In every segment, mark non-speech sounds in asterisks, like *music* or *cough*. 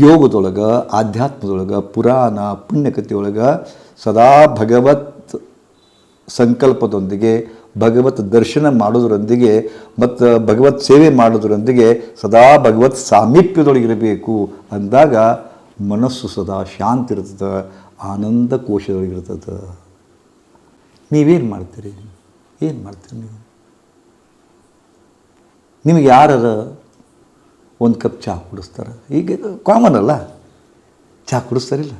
ಯೋಗದೊಳಗೆ, ಆಧ್ಯಾತ್ಮದೊಳಗೆ, ಪುರಾಣ, ಪುಣ್ಯಕಥೆಯೊಳಗೆ ಸದಾ ಭಗವತ್ ಸಂಕಲ್ಪದೊಂದಿಗೆ, ಭಗವತ್ ದರ್ಶನ ಮಾಡೋದರೊಂದಿಗೆ ಮತ್ತು ಭಗವತ್ ಸೇವೆ ಮಾಡೋದರೊಂದಿಗೆ ಸದಾ ಭಗವತ್ ಸಾಮೀಪ್ಯದೊಳಗಿರಬೇಕು ಅಂದಾಗ ಮನಸ್ಸು ಸದಾ ಶಾಂತಿ ಇರ್ತದೆ ಆನಂದ ಕೋಶದೊಳಗಿರ್ತದೆ ನೀವೇನು ಮಾಡ್ತೀರಿ? ಏನು ಮಾಡ್ತೀರಿ ನೀವು? ನಿಮಗೆ ಯಾರ ಒಂದು ಕಪ್ ಚಹಾ ಕುಡಿಸ್ತಾರೆ. ಈಗ ಇದು ಕಾಮನ್ ಅಲ್ಲ. ಚಹಾ ಕುಡಿಸ್ತಾರಿಲ್ಲ.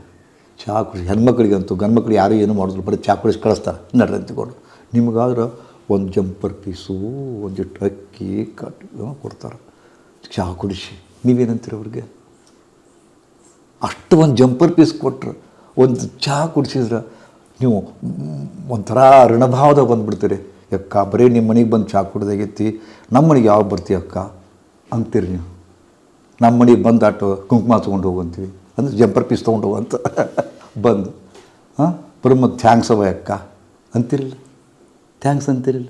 ಚಹಾ ಕುಡಿಸಿ ಹೆಣ್ಮಕ್ಳಿಗಂತೂ ಗಂಡು ಮಕ್ಳು ಯಾರು ಏನು ಮಾಡಿದ್ರು ಬರೀ ಚಹಾ ಕುಡಿಸಿ ಕಳಿಸ್ತಾರೆ. ನಡ್ರಿ ಅಂತ್ಕೊಂಡು ನಿಮಗಾದ್ರೆ ಒಂದು ಜಂಪರ್ ಪೀಸು, ಒಂದು ಅಕ್ಕಿ ಕಟ್ ಕೊಡ್ತಾರೆ. ಚಹಾ ಕುಡಿಸಿ. ನೀವೇನಂತೀರ ಅವ್ರಿಗೆ? ಅಷ್ಟು ಒಂದು ಜಂಪರ್ ಪೀಸ್ ಕೊಟ್ಟರು ಒಂದು ಚಹಾ ಕುಡಿಸಿದ್ರೆ ನೀವು ಒಂಥರ ಋಣಭಾವದಾಗ ಬಂದುಬಿಡ್ತೀರಿ. ಅಕ್ಕ ಬರೀ ನಿಮ್ಮ ಮನೆಗೆ ಬಂದು ಚಹಾ ಕುಡ್ದಾಗೈತಿ ನಮ್ಮ ಮನೆಗೆ ಯಾವಾಗ ಬರ್ತೀವಿ ಅಕ್ಕ ಅಂತೀರಿ ನೀವು. ನಮ್ಮ ಮನೆಗೆ ಬಂದು ಆಟೋ ಕುಂಕುಮ ತೊಗೊಂಡು ಹೋಗಂತೀವಿ ಅಂದ್ರೆ ಜಂಪರ್ ಪೀಸ್ ತೊಗೊಂಡು ಹೋಗಂತ *laughs* ಬಂದು. ಹಾಂ? ಬ್ರಹ್ಮ ಥ್ಯಾಂಕ್ಸ್ ಅವ ಅಕ್ಕ. ಅಂತಿರಲಿಲ್ಲ. ಥ್ಯಾಂಕ್ಸ್ ಅಂತಿರಲಿಲ್ಲ.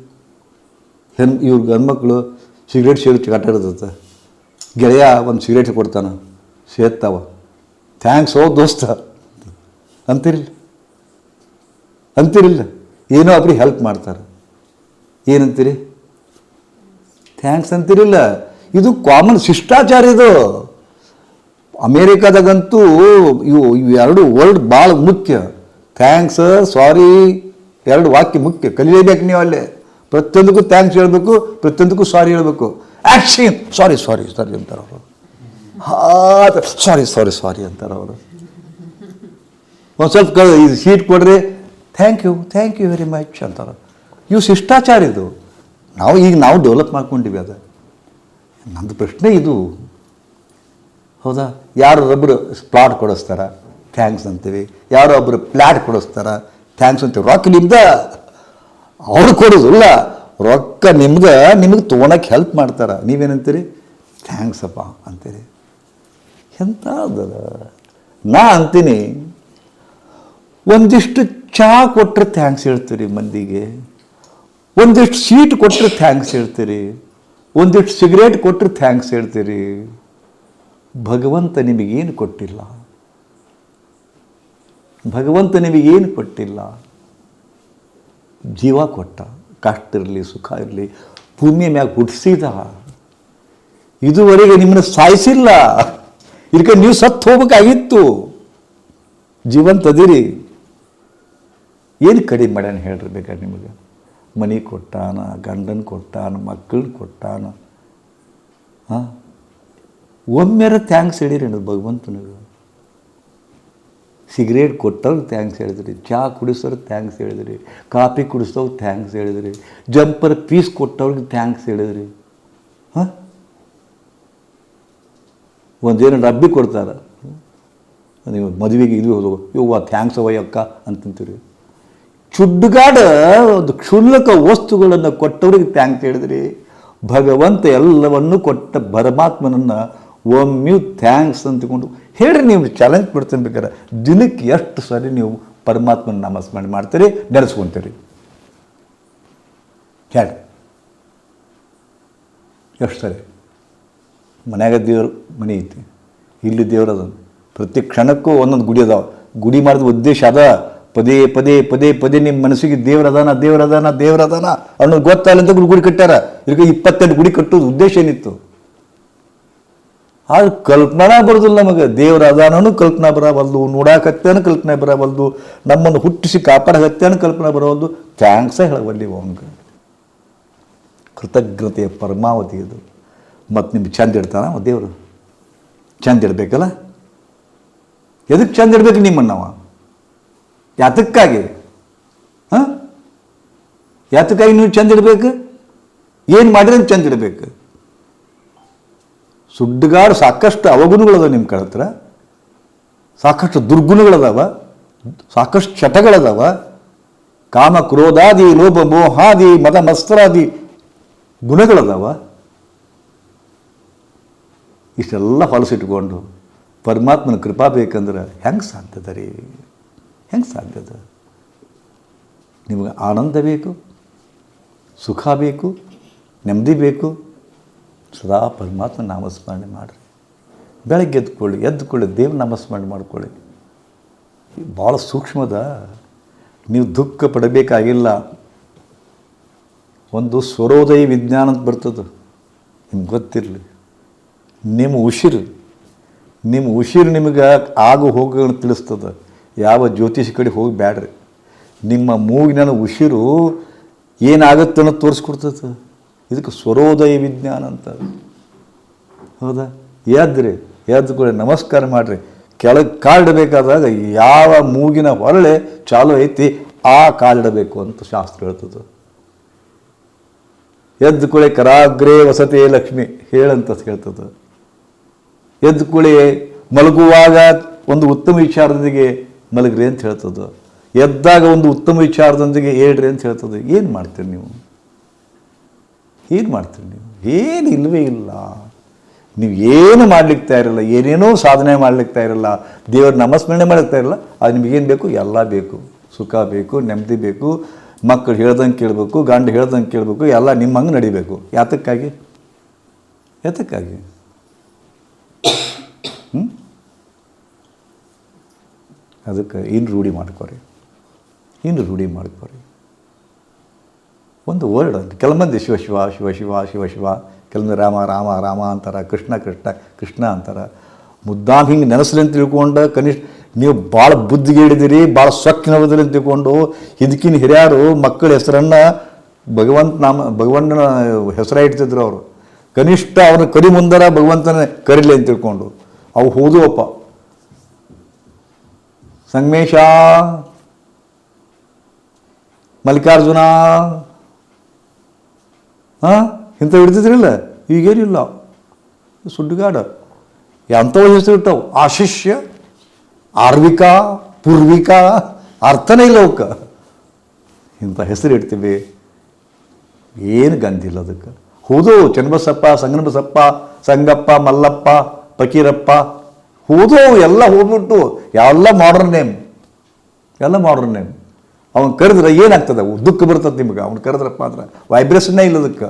ಹೆಣ್, ಇವ್ರ ಗಂಡ್ಮಕ್ಳು ಸಿಗರೇಟ್ ಚಟಾಟ ಇರ್ತದೆ ಗೆಳೆಯ ಒಂದು ಸಿಗರೇಟ್ ಕೊಡ್ತಾನೆ. ಸೇರ್ತಾವ ಥ್ಯಾಂಕ್ಸ್ ಓ ದೋಸ್ತ. ಅಂತಿರಲಿಲ್ಲ. ಅಂತಿರಲಿಲ್ಲ. ಏನೋ ಅವ್ರಿಗೆ ಹೆಲ್ಪ್ ಮಾಡ್ತಾರೆ. ಏನಂತೀರಿ? ಥ್ಯಾಂಕ್ಸ್ ಅಂತಿರಲಿಲ್ಲ. ಇದು ಕಾಮನ್ ಶಿಷ್ಟಾಚಾರ ಇದು. ಅಮೇರಿಕಾದಾಗಂತೂ ಇವು ಇವು ಎರಡು ವರ್ಡ್ ಭಾಳ ಮುಖ್ಯ. ಥ್ಯಾಂಕ್ಸ್ ಸಾರಿ ಎರಡು ವಾಕ್ಯ ಮುಖ್ಯ. ಕಲಿಯಬೇಕು ನೀವು ಅಲ್ಲಿ. ಪ್ರತಿಯೊಂದಕ್ಕೂ ಥ್ಯಾಂಕ್ಸ್ ಹೇಳಬೇಕು, ಪ್ರತಿಯೊಂದಕ್ಕೂ ಸಾರಿ ಹೇಳಬೇಕು. ಆ್ಯಕ್ಷನ್ ಸಾರಿ ಸಾರಿ ಸಾರಿ ಅಂತಾರೆ ಅವರು. ಹಾ ಸಾರಿ ಸಾರಿ ಸಾರಿ ಅಂತಾರೆ ಅವರು. ಒಂದು ಸ್ವಲ್ಪ ಕ ಇದು ಸೀಟ್ ಕೊಡ್ರಿ. Thank you thank you very much ಅಂತಾರೆ. ಇವು ಶಿಷ್ಟಾಚಾರ ಇದು. ನಾವು ಈಗ ನಾವು ಡೆವಲಪ್ ಮಾಡ್ಕೊಂಡಿವಿ ಅದು. ನಂದು ಪ್ರಶ್ನೆ ಇದು. ಹೌದಾ? ಯಾರು ಒಬ್ಬರು ಪ್ಲಾಟ್ ಕೊಡಿಸ್ತಾರ? ಥ್ಯಾಂಕ್ಸ್ ಅಂತೀವಿ. ಯಾರೋ ಒಬ್ಬರು ಪ್ಲಾಟ್ ಕೊಡಿಸ್ತಾರ? ಥ್ಯಾಂಕ್ಸ್ ಅಂತೀವಿ. ರೊಕ್ಕ ನಿಮ್ದ? ಅವ್ರು ಕೊಡೋದಿಲ್ಲ ರೊಕ್ಕ ನಿಮ್ಗೆ ನಿಮಗೆ ತೊಗೊಳಕ್ಕೆ ಹೆಲ್ಪ್ ಮಾಡ್ತಾರೆ. ನೀವೇನಂತೀರಿ? ಥ್ಯಾಂಕ್ಸ್ ಅಪ್ಪ ಅಂತೀರಿ. ಎಂಥ ನಾ ಅಂತೀನಿ, ಒಂದಿಷ್ಟು ಚಹಾ ಕೊಟ್ಟರೆ ಥ್ಯಾಂಕ್ಸ್ ಹೇಳ್ತೀರಿ ಮಂದಿಗೆ. ಒಂದಿಷ್ಟು ಸೀಟ್ ಕೊಟ್ಟರೆ ಥ್ಯಾಂಕ್ಸ್ ಹೇಳ್ತೀರಿ. ಒಂದಿಷ್ಟು ಸಿಗರೇಟ್ ಕೊಟ್ಟರೆ ಥ್ಯಾಂಕ್ಸ್ ಹೇಳ್ತೀರಿ. ಭಗವಂತ ನಿಮಗೇನು ಕೊಟ್ಟಿಲ್ಲ? ಭಗವಂತ ನಿಮಗೇನು ಕೊಟ್ಟಿಲ್ಲ? ಜೀವ ಕೊಟ್ಟ, ಕಷ್ಟ ಇರಲಿ, ಸುಖ ಇರಲಿ ಭೂಮಿಯ ಮ್ಯಾಗ ಹುಟ್ಟಿಸಿದ ಇದುವರೆಗೆ ನಿಮ್ಮನ್ನು ಸಾಯಿಸಿಲ್ಲ. ಇದಕ್ಕೆ ನೀವು ಸತ್ತು ಹೋಗ್ಬೇಕಾಗಿತ್ತು. ಜೀವಂತ ಅದಿರಿ. ಏನು ಕಡಿಮೆ ಮಾಡ್ಯಾನ ಹೇಳ್ರಿ ನಿಮಗೆ? ಮನೆ ಕೊಟ್ಟಾನ, ಗಂಡನ ಕೊಟ್ಟಾನ ಮಕ್ಕಳನ್ನ ಕೊಟ್ಟಾನ. ಹಾಂ ಒಮ್ಮೆರ ಥ್ಯಾಂಕ್ಸ್ ಹೇಳಿರಿ ಅನ್ನೋದು ಭಗವಂತನಿಗೆ. ಸಿಗರೇಟ್ ಕೊಟ್ಟವ್ರು ಥ್ಯಾಂಕ್ಸ್ ಹೇಳಿದ್ರಿ ಚಹಾ ಕುಡಿಸೋರು ಥ್ಯಾಂಕ್ಸ್ ಹೇಳಿದ್ರಿ, ಕಾಫಿ ಕುಡಿಸೋರು ಥ್ಯಾಂಕ್ಸ್ ಹೇಳಿದ್ರಿ ಜಂಪರ್ ಪೀಸ್ ಕೊಟ್ಟವ್ರಿಗೆ ಥ್ಯಾಂಕ್ಸ್ ಹೇಳಿದ್ರಿ. ಹಾಂ ಒಂದೇನು ಡಬ್ಬಿ ಕೊಡ್ತಾರೆ. ನೀವು ಮದುವೆಗೆ ಇದು ಹೋದವು ಇವ್ವ ಥ್ಯಾಂಕ್ಸ್ ಅವಯ್ಯ ಅಕ್ಕ ಅಂತಂತೀರಿ. ಚುಡ್ಡುಗಾಡ ಒಂದು ಕ್ಷುಲ್ಲಕ ವಸ್ತುಗಳನ್ನು ಕೊಟ್ಟವ್ರಿಗೆ ಥ್ಯಾಂಕ್ಸ್ ಹೇಳಿದ್ರಿ. ಭಗವಂತ ಎಲ್ಲವನ್ನು ಕೊಟ್ಟ ಪರಮಾತ್ಮನನ್ನು ಒಮ್ಮೆಯೂ ಥ್ಯಾಂಕ್ಸ್ ಅಂತಕೊಂಡು ಹೇಳ್ರಿ ನೀವು ಚಾಲೆಂಜ್ ಬಿಡ್ತೀನಿ ಬೇಕಾದ್ರೆ ದಿನಕ್ಕೆ ಎಷ್ಟು ಸರಿ ನೀವು ಪರಮಾತ್ಮನ ನಾಮಸ್ಮರಣೆ ಮಾಡ್ತೀರಿ ನಡೆಸ್ಕೊತೀರಿ ಹೇಳಿ ಎಷ್ಟು ಸರಿ? ಮನ್ಯಾಗ ದೇವ್ರ ಮನೆ ಐತಿ. ಇಲ್ಲಿ ದೇವ್ರ ಪ್ರತಿ ಕ್ಷಣಕ್ಕೂ ಒಂದೊಂದು ಗುಡಿ ಅದಾವ. ಗುಡಿ ಮಾಡಿದ ಉದ್ದೇಶ ಅದ. ಪದೇ ಪದೇ ಪದೇ ಪದೇ ನಿಮ್ಮ ಮನಸ್ಸಿಗೆ ದೇವರದಾನ ದೇವರದಾನ ಅದಾನ ದೇವ್ರ ಅದಾನ ಅನ್ನೋದು ಗೊತ್ತಾಗಲಿ ಅಂತ ಗುಡಿ ಕಟ್ಟಾರ ಈಗ ಇಪ್ಪತ್ತೆಂಟು ಗುಡಿ ಕಟ್ಟೋದು ಉದ್ದೇಶ ಏನಿತ್ತು? ಆದ್ರೆ ಕಲ್ಪನಾ ಬರೋದಿಲ್ಲ ನಮಗೆ. ದೇವ್ರ ಅದಾನೂ ಕಲ್ಪನಾ ಬರಬಲ್ದು ನೋಡಾಕತ್ತೇನು ಕಲ್ಪನೆ ಬರಬಲ್ದು ನಮ್ಮನ್ನು ಹುಟ್ಟಿಸಿ ಕಾಪಾಡಕತ್ತೇನು ಕಲ್ಪನೆ ಬರವಲ್ದು. ಥ್ಯಾಂಕ್ಸ ಹೇಳಬಲ್ಲಿ ಅವನಿಗೆ ಕೃತಜ್ಞತೆಯ ಪರಮಾವಧಿ ಅದು. ಮತ್ತು ನಿಮ್ಗೆ ಚಂದ ಇಡ್ತಾನ ದೇವ್ರು? ಚಂದ ಇಡಬೇಕಲ್ಲ? ಎದಕ್ಕೆ ಚಂದ ಇಡ್ಬೇಕು ನಿಮ್ಮನ್ನವ ಯಾತಕ್ಕಾಗಿ? ಹಾಂ? ಯಾತಕ್ಕಾಗಿ ನೀವು ಚಂದ ಇಡಬೇಕು? ಏನು ಮಾಡಿದ್ರೆ ಚಂದ ಇಡಬೇಕು? ಸುಡ್ಡುಗಾಡು ಸಾಕಷ್ಟು ಅವಗುಣಗಳದ ನಿಮ್ಮ ಕಡೆ ಹತ್ರ ಸಾಕಷ್ಟು ದುರ್ಗುಣಗಳದಾವ. ಸಾಕಷ್ಟು ಚಟಗಳದಾವ ಕಾಮ ಕ್ರೋಧಾದಿ, ಲೋಭ ಮೋಹಾದಿ, ಮದ ಮಸ್ತ್ರಾದಿ ಗುಣಗಳದಾವ. ಇಷ್ಟೆಲ್ಲ ಹೊಲಸಿಟ್ಕೊಂಡು ಪರಮಾತ್ಮನ ಕೃಪಾ ಬೇಕಂದ್ರೆ ಹೆಂಗೆ ಸಾಧ್ಯದ ರೀ? ಹೆಂಗೆ ಸಾಧ್ಯದ ನಿಮಗೆ ಆನಂದ ಬೇಕು, ಸುಖ ಬೇಕು, ನೆಮ್ಮದಿ ಬೇಕು. ಸದಾ ಪರಮಾತ್ಮ ನಾಮಸ್ಮರಣೆ ಮಾಡಿರಿ. ಬೆಳಗ್ಗೆ ಎದ್ದುಕೊಳ್ಳಿ ಎದ್ದುಕೊಳ್ಳಿ ದೇವ್ರ ನಾಮಸ್ಮರಣೆ ಮಾಡಿಕೊಳ್ಳಿ. ಭಾಳ ಸೂಕ್ಷ್ಮದ ನೀವು ದುಃಖ ಪಡಬೇಕಾಗಿಲ್ಲ. ಒಂದು ಸ್ವರೋದಯ ವಿಜ್ಞಾನ ಅಂತ ಬರ್ತದೆ. ನಿಮ್ಗೆ ಗೊತ್ತಿರಲಿ. ನಿಮ್ಮ ಉಸಿರು ನಿಮ್ಮ ಉಸಿರು ನಿಮಗೆ ಆಗು ಹೋಗೋಣ ತಿಳಿಸ್ತದೆ. ಯಾವ ಜ್ಯೋತಿಷ ಕಡೆ ಹೋಗಿ ಬ್ಯಾಡ್ರಿ. ನಿಮ್ಮ ಮೂಗಿನ ಉಸಿರು ಏನಾಗುತ್ತೆ ಅನ್ನೋದು ತೋರಿಸ್ಕೊಡ್ತದೆ ಇದಕ್ಕೆ ಸ್ವರೋದಯ ವಿಜ್ಞಾನ ಅಂತ. ಹೌದಾ? ಎದ್ರಿ, ಎದ್ದು ನಮಸ್ಕಾರ ಮಾಡಿರಿ. ಕೆಳಗೆ ಕಾಲಿಡಬೇಕಾದಾಗ ಯಾವ ಮೂಗಿನ ಹೊರಳೆ ಚಾಲು ಐತಿ, ಆ ಕಾಲಿಡಬೇಕು ಅಂತ ಶಾಸ್ತ್ರ ಹೇಳ್ತದೆ ಎದ್ದು ಕುಳೆ ಕರಾಗ್ರೇ ವಸತಿ ಲಕ್ಷ್ಮಿ ಹೇಳಂತ ಹೇಳ್ತದೆ ಎದ್ದು ಮಲಗುವಾಗ ಒಂದು ಉತ್ತಮ ವಿಚಾರದೊಂದಿಗೆ ಮಲಗ್ರಿ ಅಂತ ಹೇಳ್ತದೆ ಎದ್ದಾಗ ಒಂದು ಉತ್ತಮ ವಿಚಾರದೊಂದಿಗೆ ಹೇಳ್ರಿ ಅಂತ ಹೇಳ್ತದೆ ಏನು ಮಾಡ್ತೀರಿ ನೀವು? ಏನು ಮಾಡ್ತೀರಿ ನೀವು? ಏನು ಇಲ್ಲವೇ ಇಲ್ಲ. ನೀವು ಏನು ಮಾಡ್ಲಿಕ್ಕೆ ತಯಾರಿಲ್ಲ. ಏನೇನೋ ಸಾಧನೆ ಮಾಡ್ಲಿಕ್ಕೆ ತಯಾರಿಲ್ಲ. ದೇವರ ನಮಸ್ಮರಣೆ ಮಾಡ್ಲಿಕ್ಕೆ ತಯಾರಿಲ್ಲ. ಅದು ನಿಮಗೇನು ಬೇಕು? ಎಲ್ಲ ಬೇಕು. ಸುಖ ಬೇಕು, ನೆಮ್ಮದಿ ಬೇಕು. ಮಕ್ಕಳು ಹೇಳ್ದಂಗೆ ಕೇಳಬೇಕು, ಗಂಡು ಹೇಳ್ದಂಗೆ ಕೇಳಬೇಕು. ಎಲ್ಲ ನಿಮ್ಮ ಹಂಗೆ ನಡಿಬೇಕು. ಯಾತಕ್ಕಾಗಿ? ಯಾತಕ್ಕಾಗಿ? ಅದಕ್ಕೆ ಏನು ರೂಢಿ ಮಾಡ್ಕೊರಿ. ಏನು ರೂಢಿ ಮಾಡ್ಕೊರಿ. ಒಂದು ವರ್ಡ್ ಅಂತ ಮಂದಿ ಶಿವ ಶಿವ ಶಿವ ಶಿವ ಶಿವ ಶಿವ ಕೆಲವೊಂದು ರಾಮ ರಾಮ ರಾಮ ಅಂತಾರೆ, ಕೃಷ್ಣ ಕೃಷ್ಣ ಕೃಷ್ಣ ಅಂತಾರೆ. ಮುದ್ದಾಮ್ ಹಿಂಗೆ ನೆನೆಸ್ಲಿ ಅಂತ ತಿಳ್ಕೊಂಡು ಕನಿಷ್ಠ, ನೀವು ಭಾಳ ಬುದ್ಧಿಗೆ ಹಿಡಿದಿರಿ ಭಾಳ ಸೊಕ್ಕಿನವದ್ರಿ ಅಂತ ತಿಳ್ಕೊಂಡು ಇದಕ್ಕಿನ ಹಿರಿಯರು ಮಕ್ಕಳ ಹೆಸರನ್ನು ಭಗವಂತ ನಾಮ, ಭಗವಂತನ ಹೆಸರ ಇಡ್ತಿದ್ರು ಅವರು. ಕನಿಷ್ಠ ಅವ್ರನ್ನ ಕರಿ ಮುಂದರ ಭಗವಂತನ ಕರಿಲಿ ಅಂತ ತಿಳ್ಕೊಂಡು. ಅವು ಹೋದುವಪ್ಪ ಸಂಗಮೇಶ, ಮಲ್ಲಿಕಾರ್ಜುನ ಹಾಂ ಇಂಥ ಹಿಡ್ತಿದ್ರಿಲ್ಲ ಈಗೇನಿಲ್ಲ. ಸುಡ್ಡುಗಾಡ ಎಂಥವು ಹೆಸರು ಇಟ್ಟವು ಆಶಿಷ್ಯ, ಆರ್ವಿಕ, ಪೂರ್ವಿಕ, ಅರ್ಥನೇ ಇಲ್ಲ ಅವಕ್ಕೆ. ಇಂಥ ಹೆಸರು ಇಡ್ತೀವಿ. ಏನು ಗಂಧಿಲ್ಲ ಅದಕ್ಕೆ. ಹೌದು, ಚನ್ನಬಸಪ್ಪ, ಸಂಗನಬಸಪ್ಪ, ಸಂಗಪ್ಪ, ಮಲ್ಲಪ್ಪ ಫಕೀರಪ್ಪ ಹೌದು ಎಲ್ಲ ಹೋಗ್ಬಿಟ್ಟು ಎಲ್ಲ ಮಾಡರ್ನ್ ನೇಮ್ ಎಲ್ಲ ಮಾಡರ್ನ್ ನೇಮ್ ಅವ್ನು ಕರೆದ್ರೆ ಏನಾಗ್ತದೆ? ದುಃಖ ಬರ್ತದೆ ನಿಮ್ಗೆ. ಅವ್ನು ಕರೆದ್ರಪ್ಪ ಅಂದ್ರೆ ವೈಬ್ರೇಷನ್ನೇ ಇಲ್ಲ ಅದಕ್ಕೆ